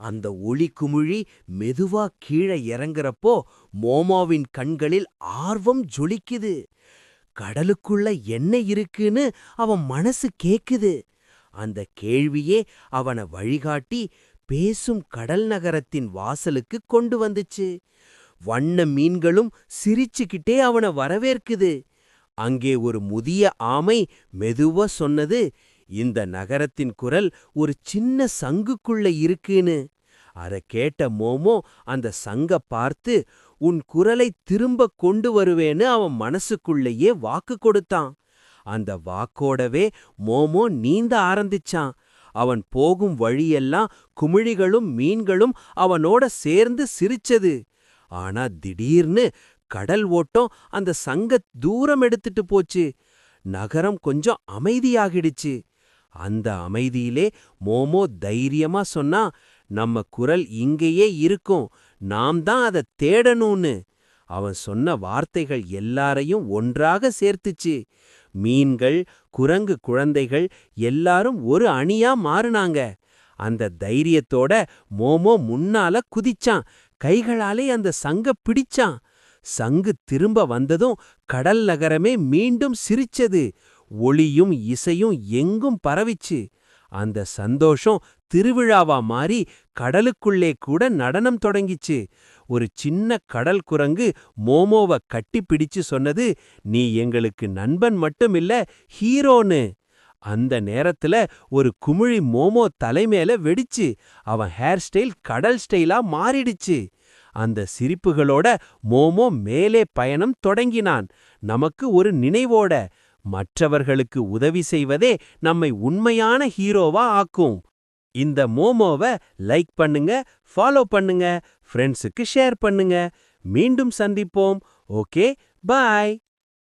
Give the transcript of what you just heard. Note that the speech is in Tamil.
அந்த ஒளி குமிழி மெதுவா கீழே இறங்குறப்போ மோமாவின் கண்களில் ஆர்வம் ஜொலிக்குது. கடலுக்குள்ள என்ன இருக்குன்னு அவன் மனசு கேக்குது. அந்த கேள்வியே அவன வழிகாட்டி பேசும் கடல் நகரத்தின் வாசலுக்கு கொண்டு வந்துச்சு. வண்ண மீன்களும் சிரிச்சுக்கிட்டே அவன வரவேற்குது. அங்கே ஒரு முதிய ஆமை மெதுவா சொன்னது இந்த நகரத்தின் குரல் ஒரு சின்ன சங்குக்குள்ள இருக்குன்னு. அத கேட்ட மோமோ அந்த சங்க பார்த்து உன் குரலை திரும்ப கொண்டு வருவேன்னு அவன் மனசுக்குள்ளேயே வாக்கு கொடுத்தான். அந்த வாக்கோடவே மோமோ நீந்த ஆரம்பிச்சான். அவன் போகும் வழியெல்லாம் குமிழிகளும் மீன்களும் அவனோட சேர்ந்து சிரிச்சது. ஆனா திடீர்னு கடல் ஓட்டம் அந்த சங்க தூரம் எடுத்துட்டு போச்சு. நகரம் கொஞ்சம் அமைதியாகிடுச்சு. அந்த அமைதியிலே மோமோ தைரியமா சொன்னா நம்ம குரல் இங்கேயே இருக்கும் நாம் தான் அதை தேடணும்னு. அவன் சொன்ன வார்த்தைகள் எல்லாரையும் ஒன்றாக சேர்த்துச்சு. மீன்கள் குரங்கு குழந்தைகள் எல்லாரும் ஒரு அணியா மாறுனாங்க. அந்த தைரியத்தோட மோமோ முன்னால குதிச்சான். கைகளாலே அந்த சங்க பிடிச்சான். சங்கு திரும்ப வந்ததும் கடல் நகரமே மீண்டும் சிரிச்சது. ஒளியும் இசையும் எங்கும் பரவிச்சு. அந்த சந்தோஷம் திருவிழாவா மாறி கடலுக்குள்ளே கூட நடனம் தொடங்கிச்சு. ஒரு சின்ன கடல் குரங்கு மோமோவ கட்டி பிடிச்சு சொன்னது நீ எங்களுக்கு நண்பன் மட்டுமில்ல ஹீரோன்னு. அந்த நேரத்துல ஒரு குமிழி மோமோ தலைமேல வெடிச்சு அவன் ஹேர் ஸ்டைல் கடல் ஸ்டைலா மாறிடுச்சு. அந்த சிரிப்புகளோட மோமோ மேலே பயணம் தொடங்கினான். நமக்கு ஒரு நினைவோட மற்றவர்களுக்கு உதவி செய்வதே நம்மை உண்மையான ஹீரோவா ஆக்கும். இந்த மோமோவை லைக் பண்ணுங்க ஃபாலோ பண்ணுங்க ஃப்ரெண்ட்ஸுக்கு ஷேர் பண்ணுங்க. மீண்டும் சந்திப்போம். Okay bye.